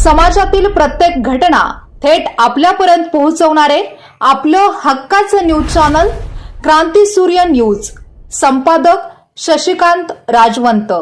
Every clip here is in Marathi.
समाजातील प्रत्येक घटना थेट आपल्यापर्यंत पोहोचवणारे आपलं हक्काचं न्यूज चॅनल क्रांती सूर्य न्यूज. संपादक शशिकांत राजवंत.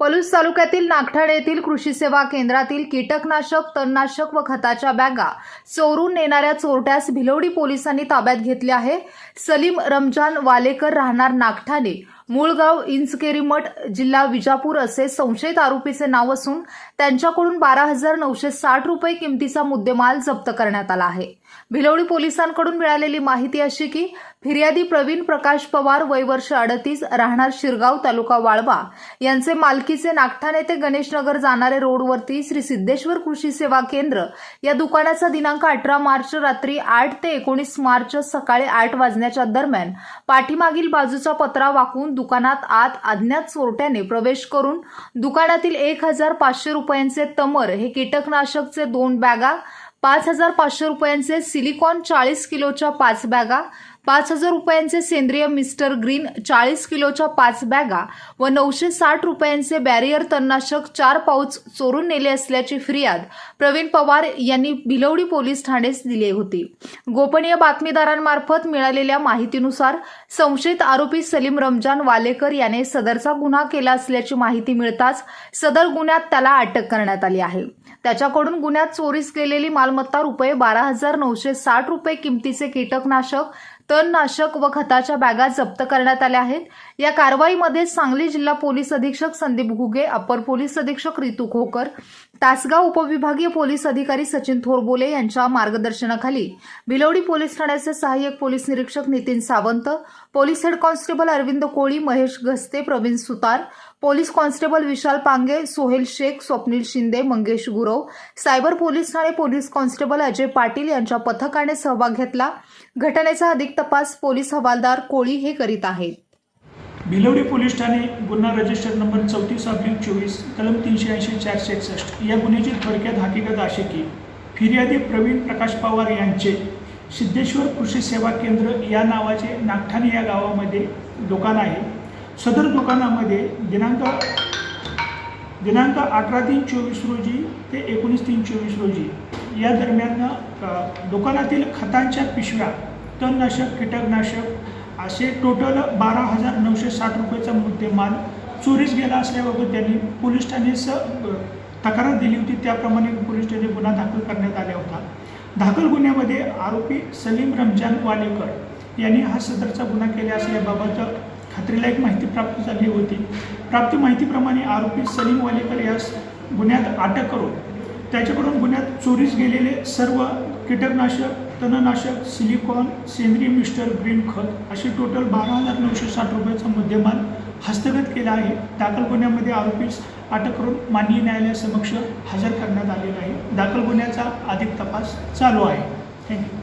पलूस तालुक्यातील नागठाणे येथील कृषी सेवा केंद्रातील कीटकनाशक तणनाशक व खताच्या बॅगा चोरून नेणाऱ्या चोरट्यास भिलवडी पोलिसांनी ताब्यात घेतले आहे. सलीम रमजान वालेकर राहणार नागठाणे. मूळगाव इंचकेरी मठ जिल्हा विजापूर असे संशयित आरोपीचे नाव असून त्यांच्याकडून बारा हजार नऊशे साठ रुपये किमतीचा मुद्देमाल जप्त करण्यात आला आहे. भिलवडी पोलिसांकडून मिळालेली माहिती अशी की फिर्यादी प्रवीण प्रकाश पवार वय वर्ष अडतीस राहणार शिरगाव तालुका वाळवा. यांचे मालकीचे नागठाणे ते गणेशनगर जाणारे रोडवरती श्री सिद्धेश्वर कृषी सेवा केंद्र या दुकानाचा दिनांक अठरा मार्च रात्री आठ ते एकोणीस मार्च सकाळी आठ वाजण्याच्या दरम्यान पाठीमागील बाजूचा पत्रा वाकवून दुकानात आत अज्ञात चोरट्याने प्रवेश करून दुकानातील एक हजार पाचशे रुपयांचे तमर हे कीटकनाशकचे दोन बॅगा पाच हजार पाचशे रुपयांचे सिलिकॉन चाळीस किलोच्या पाच बॅगा पाच हजार रुपयांचे सेंद्रिय मिस्टर ग्रीन चाळीस किलोच्या पाच बॅगा व नऊशे साठ रुपयांचे बॅरियर तणनाशक चार पाऊच चोरून नेले असल्याची फिर्याद प्रवीण पवार यांनी भिलवडी पोलीस ठाणेस दिली होती. गोपनीय बातमीदारांमार्फत मिळालेल्या माहितीनुसार संशयित आरोपी सलीम रमजान वालेकर याने सदरचा गुन्हा केला असल्याची माहिती मिळताच सदर गुन्ह्यात त्याला अटक करण्यात आली आहे. त्याच्याकडून गुन्ह्यात चोरीस गेलेली मालमत्ता रुपये बारा हजार नऊशे साठ रुपये किमतीचे कीटकनाशक तणनाशक व खताच्या बॅगा जप्त करण्यात आल्या आहेत. या कारवाईमध्ये सांगली जिल्हा पोलीस अधीक्षक संदीप घुगे अपर पोलीस अधीक्षक रितू खोकर तासगाव उपविभागीय पोलीस अधिकारी सचिन थोरबोले यांच्या मार्गदर्शनाखाली भिलवडी पोलीस ठाण्याचे सहाय्यक पोलीस निरीक्षक Nitin Sawant police head constable Arvind Koli Mahesh Ghaste Pravin Sutar police constable Vishal Pange Sohail Shaikh Swapnil Shinde Mangesh Gurav cyber police Thane police constable Ajay Patil यांच्या पथकाने सहभाग घेतला. घटनेचा अधिक तपास पोलीस हवालदार कोळी हे करीत आहेत. भिलवडी पोलीस ठाणे गुन्हा रजिस्टर नंबर चौतीस अब्लिक चोवीस कलम तीनशे ऐंशी चारशे एकसष्ट या गुन्ह्याची थोडक्यात हकीकत अशी की फिर्यादी प्रवीण प्रकाश पवार यांचे सिद्धेश्वर कृषी सेवा केंद्र या नावाचे नागठाणे या गावामध्ये दुकान आहे. सदर दुकानामध्ये दिनांक दिनांक अठरा तीन चोवीस रोजी ते एकोणीस तीन चोवीस रोजी या दरम्यान दुकानातील खतांच्या पिशव्या तणनाशक कीटकनाशक असे टोटल बारा हजार नऊशे साठ रुपयेचा मुद्देमाल चोरीस गेला असल्याबाबत त्यांनी पोलीस ठाणेस तक्रार दिली होती. त्याप्रमाणे पोलीस ठाणे गुन्हा दाखल करण्यात आला होता. दाखल गुन्ह्यामध्ये आरोपी सलीम रमजान वालेकर यांनी हा सदरचा गुन्हा केला असल्याबाबत खात्रीलायक माहिती प्राप्त झाली होती. प्राप्त माहितीप्रमाणे आरोपी सलीम वालेकर यास गुन्ह्यात अटक करून त्याच्याकडून गुन्ह्यात चोरीस गेलेले सर्व कीटकनाशक तणनाशक सिलिकॉन सेंद्रिय मिस्टर ग्रीन खत असे टोटल बारा हजार नऊशे साठ रुपयाचा मुद्देमाल हस्तगत केला आहे. दाखल गुन्ह्यामध्ये आरोपीस अटक करून माननीय न्यायालयासमक्ष हजर करण्यात आलेला आहे. दाखल गुन्ह्याचा अधिक तपास चालू आहे. थँक्यू